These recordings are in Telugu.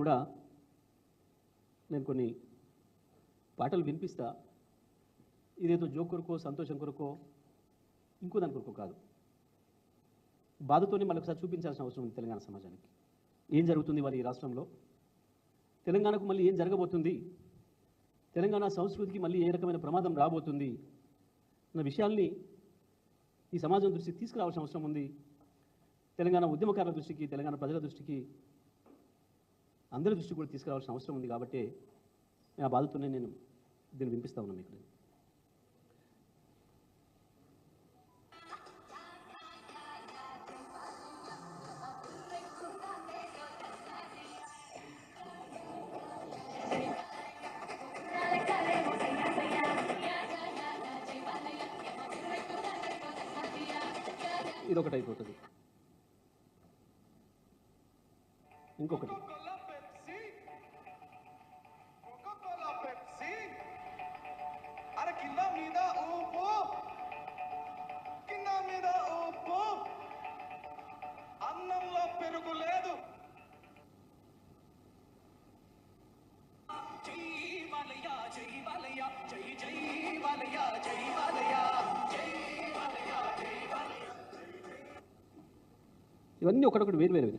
కూడా నేను కొన్ని పాటలు వినిపిస్తా. ఇదేదో జోక్ కొరకో సంతోషం కొరకో ఇంకో దాని కొరకో కాదు. బాధతోనే మళ్ళీ ఒకసారి చూపించాల్సిన అవసరం ఉంది తెలంగాణ సమాజానికి. ఏం జరుగుతుంది వాళ్ళ ఈ రాష్ట్రంలో? తెలంగాణకు మళ్ళీ ఏం జరగబోతుంది? తెలంగాణ సంస్కృతికి మళ్ళీ ఏ రకమైన ప్రమాదం రాబోతుంది? అన్న విషయాల్ని ఈ సమాజం దృష్టికి తీసుకురావాల్సిన అవసరం ఉంది. తెలంగాణ ఉద్యమకారుల దృష్టికి తెలంగాణ ప్రజల దృష్టికి అందరి దృష్టి కూడా తీసుకురావాల్సిన అవసరం ఉంది కాబట్టి నా బాధతోనే నేను దీన్ని వినిపిస్తా ఉన్నాను మీకు. ఇది ఒకటి అయిపోతుంది. ఇంకొకటి. కింద మీద ఊపు. కింద మీద ఊపు. అన్నంలో పెరుగు లేదు. జై బాలయ్య జై బాలయ్య జై జై బాలయ్య జై జై జై ఇవన్నీ ఒకటొకటి వేరు వేరు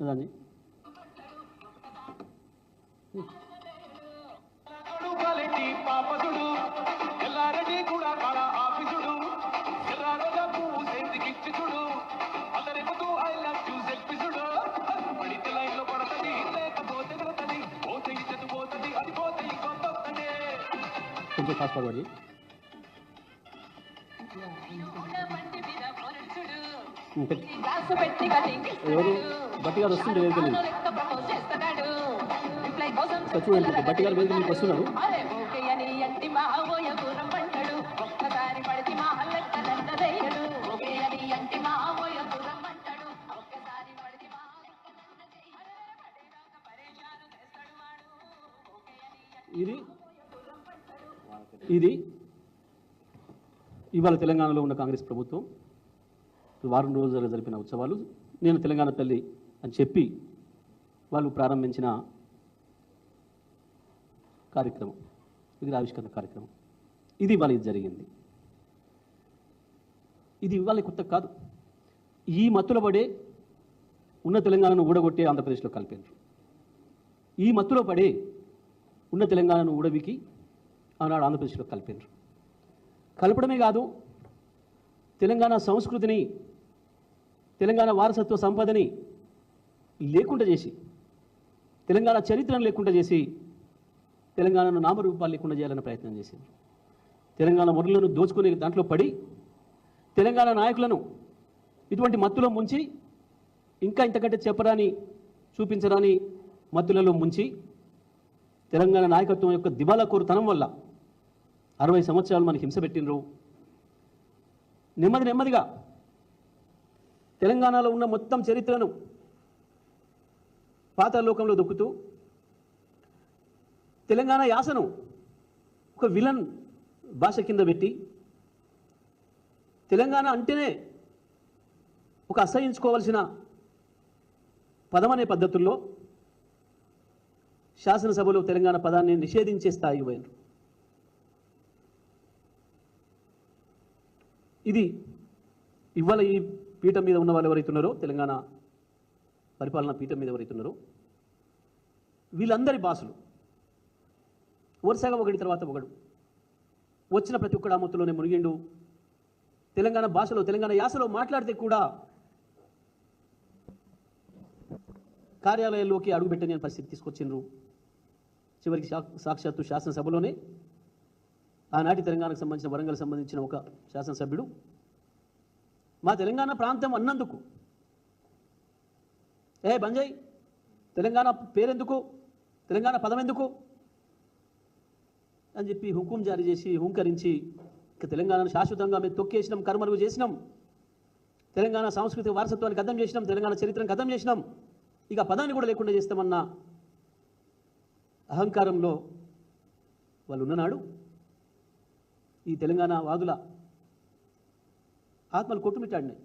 అది పోతే ఇంకొందొక్కనే కొంచెం పెట్టి కటింగ్ ఎవరు బట్టి గారు వస్తుంటే చూడండి బట్టి గారు వేదిక వస్తున్నారు ఇది ఇది ఇవాళ తెలంగాణలో ఉన్న కాంగ్రెస్ ప్రభుత్వం వారం రోజులు జరిపిన ఉత్సవాలు నేను తెలంగాణ తల్లి అని చెప్పి వాళ్ళు ప్రారంభించిన కార్యక్రమం. ఇది ఆవిష్కరణ కార్యక్రమం. ఇది ఇవాళ ఇది జరిగింది. ఇది ఇవాళ కొత్త కాదు. ఈ మత్తులో పడే ఉన్న తెలంగాణను ఊడగొట్టే ఆంధ్రప్రదేశ్లో కలిపారు ఈ మత్తులో పడే ఉన్న తెలంగాణను ఊడవికి ఆనాడు ఆంధ్రప్రదేశ్లో కలిపారు కలపడమే కాదు తెలంగాణ సంస్కృతిని తెలంగాణ వారసత్వ సంపదని లేకుండా చేసి తెలంగాణ చరిత్రను లేకుండా చేసి తెలంగాణను నామరూపాలు లేకుండా చేయాలనే ప్రయత్నం చేసింది. తెలంగాణ మురళను దోచుకునే దాంట్లో పడి తెలంగాణ నాయకులను ఇటువంటి మత్తులో ముంచి ఇంకా ఇంతకంటే చెప్పరాని చూపించరాని మత్తులలో ముంచి తెలంగాణ నాయకత్వం యొక్క దివాలాకోరుతనం వల్ల అరవై సంవత్సరాలు మనకి హింస పెట్టినరు నెమ్మది నెమ్మదిగా తెలంగాణలో ఉన్న మొత్తం చరిత్రను పాత లోకంలో దొక్కుతూ తెలంగాణ యాసను ఒక విలన్ భాష కింద పెట్టి తెలంగాణ అంటేనే ఒక అసహించుకోవలసిన పదమనే పద్ధతుల్లో శాసనసభలో తెలంగాణ పదాన్ని నిషేధించే స్థాయికి పోయినారు. ఇది ఇవాళ ఈ పీఠం మీద ఉన్న వాళ్ళు ఎవరైతున్నారో? తెలంగాణ పరిపాలనా పీఠం మీద ఎవరైతున్నారో? వీళ్ళందరి భాషలు వరుసగా ఒకటి తర్వాత ఒకడు. వచ్చిన ప్రతి ఒక్కడు ఆ మునిగిండు. తెలంగాణ భాషలో తెలంగాణ యాసలో మాట్లాడితే కూడా కార్యాలయాల్లోకి అడుగుపెట్టని పరిస్థితి తీసుకొచ్చిండ్రు. చివరికి సాక్షాత్తు శాసనసభలోనే ఆనాటి తెలంగాణకు సంబంధించిన వరంగల్ సంబంధించిన ఒక శాసనసభ్యుడు మా తెలంగాణ ప్రాంతం అన్నందుకు. ఏ బంజయ్ తెలంగాణ పేరెందుకు? తెలంగాణ పదం ఎందుకు అని చెప్పి హుకుం జారీ చేసి హుంకరించి ఇక తెలంగాణను శాశ్వతంగా మేము తొక్కేసినాం కర్మలుగు చేసినాం. తెలంగాణ సాంస్కృతిక వారసత్వాన్ని గతం చేసినాం తెలంగాణ చరిత్రను గతం చేసినాం. ఇక పదాన్ని కూడా లేకుండా చేస్తామన్న అహంకారంలో వాళ్ళు ఉన్ననాడు ఈ తెలంగాణ వాదుల ఆత్మలు కొట్టుమిట్టాడినాయి.